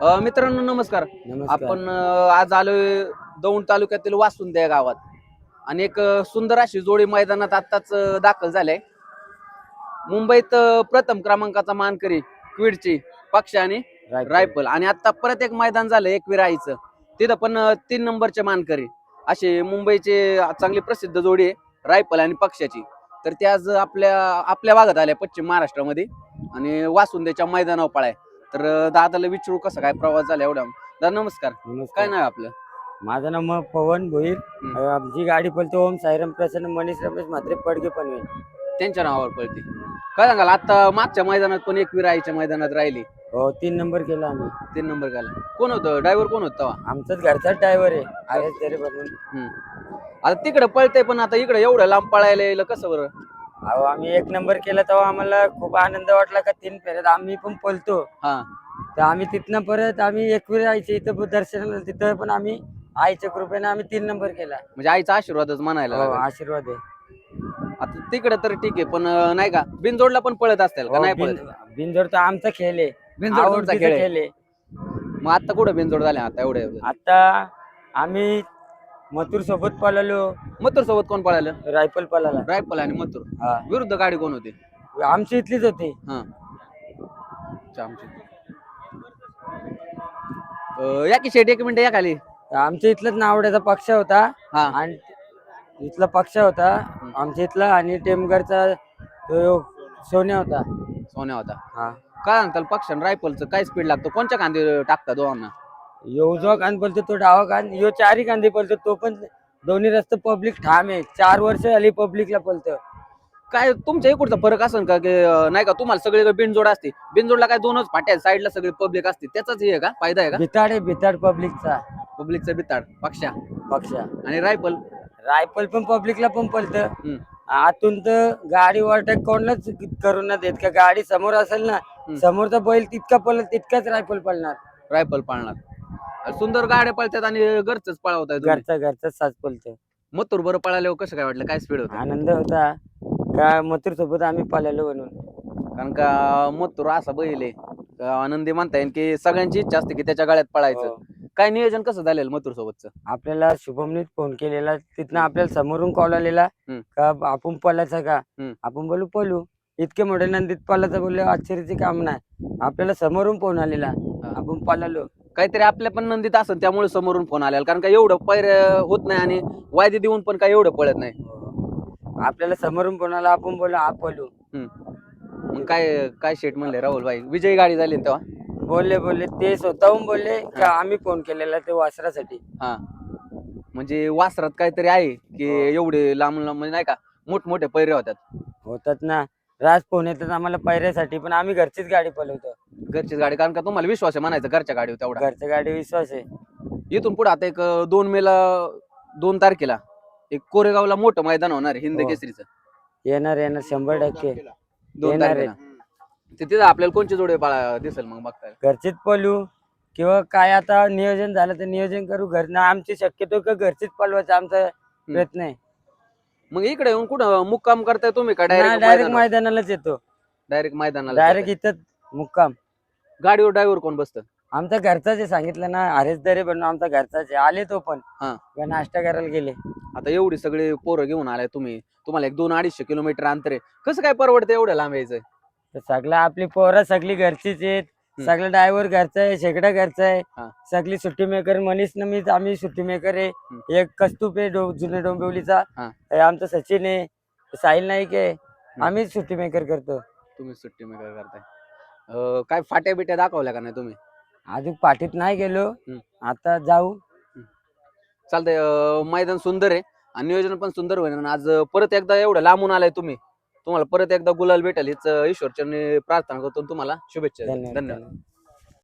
अ, मित्रांनो नमस्कार. नमस्कार. आपण अ, आज आलोय दौंड तालुक्यातील वासुंदे या गावात. आणि एक अ, सुंदर अशी जोडी मैदानात आत्ताच अ, दाखल झाले मुंबईत अ, प्रथम क्रमांकाचा मानकरी क्विडची पक्ष आणि. रायफल. आणि आता परत एक मैदान झालं एकवीर आईचं. तिथं पण अ, तीन नंबरचे मानकरी. असे मुंबईचे चांगली प्रसिद्ध जोडी आहे रायफल आणि पक्षाची. तर ते आज आपल्या आपल्या भागात आल्या पश्चिम महाराष्ट्रामध्ये. आणि वासुंदेच्या मैदानावर पळाय. तर दादाला विचारू कसं काय प्रवास झाला एवढा? दादा नमस्कार. नमस्कार. काय नाव आहे आपलं? माझं नाव मग पवन भोईर. अं, आमची गाडी पळतो ओम साईराम प्रसन्न मनीष रमेश म्हात्रे पडगे पनवेल. त्यांच्या नावावर पळते. काय सांगाल आता मागच्या मैदानात पण एकवीर आईच्या मैदानात राहिली. हो तीन नंबर केला आम्ही. तीन नंबर गाला. कोण होतं? ड्रायव्हर कोण होतं तेव्हा? आमचाच घरचा ड्रायव्हर आहे. R S. आता तिकडे पळते पण आता इकडे एवढं लांब पळायला यायला कसं बरं? अहो आम्ही एक नंबर केला तेव्हा आम्हाला खूप आनंद वाटला का तीन फेऱ्यात. आम्ही पण पळतो. हा. तर आम्ही तिथनं परत आम्ही एकवीर आईच्या इथं पण दर्शनाला तिथं पण आम्ही आईच्या कृपेने आम्ही तीन नंबर केला. म्हणजे आईचा आशीर्वादच म्हणायला हो लागेल. आशीर्वाद आहे. आता तिकडे तर ठीक आहे पण अं, नाही का बिनजोडला पण पळत असतील का? हो, नाही बिन- पळत. बिनजोड तर आमचा खेळ आहे. बिनजोड तुमचा आवडतीचा खेळ आहे. खेळ आहे. मग आता कुठं बिनजोड झाले आता एवढे आता आम्ही मथुर सोबत पळालो. मथुर सोबत कोण पळालं? रायफल पळाला. रायफल आणि मथुर. हा. विरुद्ध गाडी कोण होती? आमची इथलीच होती. हा. अच्छा, आमची अं, या की शेट एक मिनिट या खाली. आमच्या इथलाच नावड्याचा पक्ष होता. हा. आणि इथला पक्ष होता. आमच्या इथला आणि टेमगरचा तो सोन्या होता. सोन्या होता. हा. काय सांगताल पक्षान रायफलचं काय स्पीड लागतो? कोणत्या कांदे टाकता दोघांना? यो जो कान बोलतो तो डावा कान यो चारही कांदे बोलतो तो पण दोन्ही रस्ते पब्लिक ठाम आहे. चार वर्ष झाली पब्लिकला बोलतो काय तुमच्या इकडचा फरक असेल का की अं, नाही का तुम्हाला सगळीकडे बिनजोड असते. बिनजोडला काय दोनच फाट्या साईडला सगळी पब्लिक असते. त्याचाच हे आहे का? फायदा आहे का? भिताड आहे भिताड पब्लिकचा पब्लिकचा बिताड. पक्षा. पक्ष. आणि रायफल? रायफल पण पब्लिकला पण हम्म. आतून तर गाडी ओव्हरटेक कोणालाच करून नाही देत. का गाडी समोर असेल ना समोरचा बैल तितका पळत तितकाच रायफल पळणार. रायफल पाळणार. सुंदर गाड्या पळतात आणि घरच पळवताय. घरचा घरचाच साज पळतो मथुर बरं पळाल्यावर कसं काय वाटलं? काय स्पीड होतं? आनंद होता. का मथुर सोबत आम्ही पळालो म्हणून. कारण का मथुर असा बैल आहे. का आनंदी म्हणता येईल की सगळ्यांची इच्छा असते की त्याच्या गाड्यात पळायचं. हो. काय नियोजन कसं झालेलं मथुर सोबतचं आपल्याला शुभमनीत फोन केलेला. तिथनं आपल्याला समोरून कॉल आलेला. हम्म. का आपण पळायचं का? हम्म. आपण बोलू पळू. इतके मोठे नंदीत पळायचं बोलले आश्चर्याचे काम नाही. आपल्याला समोरून फोन आलेला. आपण पळालो. काहीतरी आपल्या पण नंदीत असेल त्यामुळे समोरून फोन आलेला. कारण का एवढं पैर होत नाही आणि वायदे देऊन पण काय एवढं पळत नाही. आपल्याला समोरून फोन आला आपण बोललो हा पळू मग काय काय शेट म्हणले राहुल भाई विजयी गाडी झाली ना तेव्हा? बोलले बोलले. ते स्वतःहून बोलले का आम्ही फोन केलेला ते वासरासाठी. हा. म्हणजे वासरात काहीतरी आहे की एवढे लांब लांब म्हणजे नाही का मोठमोठे पैरे होतात. होतात ना. राज येतात आम्हाला पैऱ्यासाठी पण आम्ही घरचीच गाडी पळवतो घरचीच गाडी कारण का तुम्हाला विश्वास आहे म्हणायचं घरच्या गाडीवर तेवढा. घरच्या गाडी विश्वास आहे. इथून पुढे आता एक अं, दोन मेला दोन तारखेला एक कोरेगावला मोठं मैदान होणार आहे हिंद हो. केसरीचं. येणार येणार शंभर टक्के. दोन येणार आहे. तारखेला. ते तिथं आपल्याला कोणचे जोडे पाळा दिसेल मग बघताय? घरचीच पळू किंवा काय आता नियोजन झालं तर नियोजन करू घर ना आमची शक्यतो का घरचीच पळवायचा आमचा प्रयत्न आहे. मग इकडे येऊन कुठं मुक्काम करताय तुम्ही का? डायरेक्ट डायरेक्ट मैदानालाच येतो. डायरेक्ट मैदानाला डायरेक्ट इथं मुक्काम. गाडीवर ड्रायव्हर कोण बसतं? आमचा घरचाच आहे सांगितलं ना हरेच दरे बनून आमचा घरचाच आहे. आले तो पण. हा. का नाश्ता करायला गेले. आता एवढी सगळे पोरं घेऊन आलाय तुम्ही. तुम्हाला एक दोन अडीचशे किलोमीटर अंतर आहे. कसं काय परवडतं एवढं लांब यायचं? तर सगळं आपली पोरं सगळी घरचीच आहेत. सगळं ड्रायव्हर घरचा आहे शेकडा घरचा. आहे सगळी सुट्टी मेकर मनीष न मी आम्ही सुट्टी मेकर आहे. एक कस्तूप आहे डो- जुने डोंबिवलीचा. आमचं सचिन आहे. साहिल नाईक आहे. आम्ही सुट्टी मेकर करतो. तुम्ही सुट्टी मेकर करताय. काय फाट्या बिट्या दाखवल्या का नाही तुम्ही? अजून पाठीत नाही गेलो. आता जाऊ. चालतंय. मैदान सुंदर आहे. आणि नियोजन पण सुंदर होईल. आज परत एकदा एवढं लांबून आलाय तुम्ही. तुम्हाला परत एकदा गुलाल भेटेल हीच ईश्वरचरणी प्रार्थना करतो आणि तुम्हाला. शुभेच्छा धन्यवाद.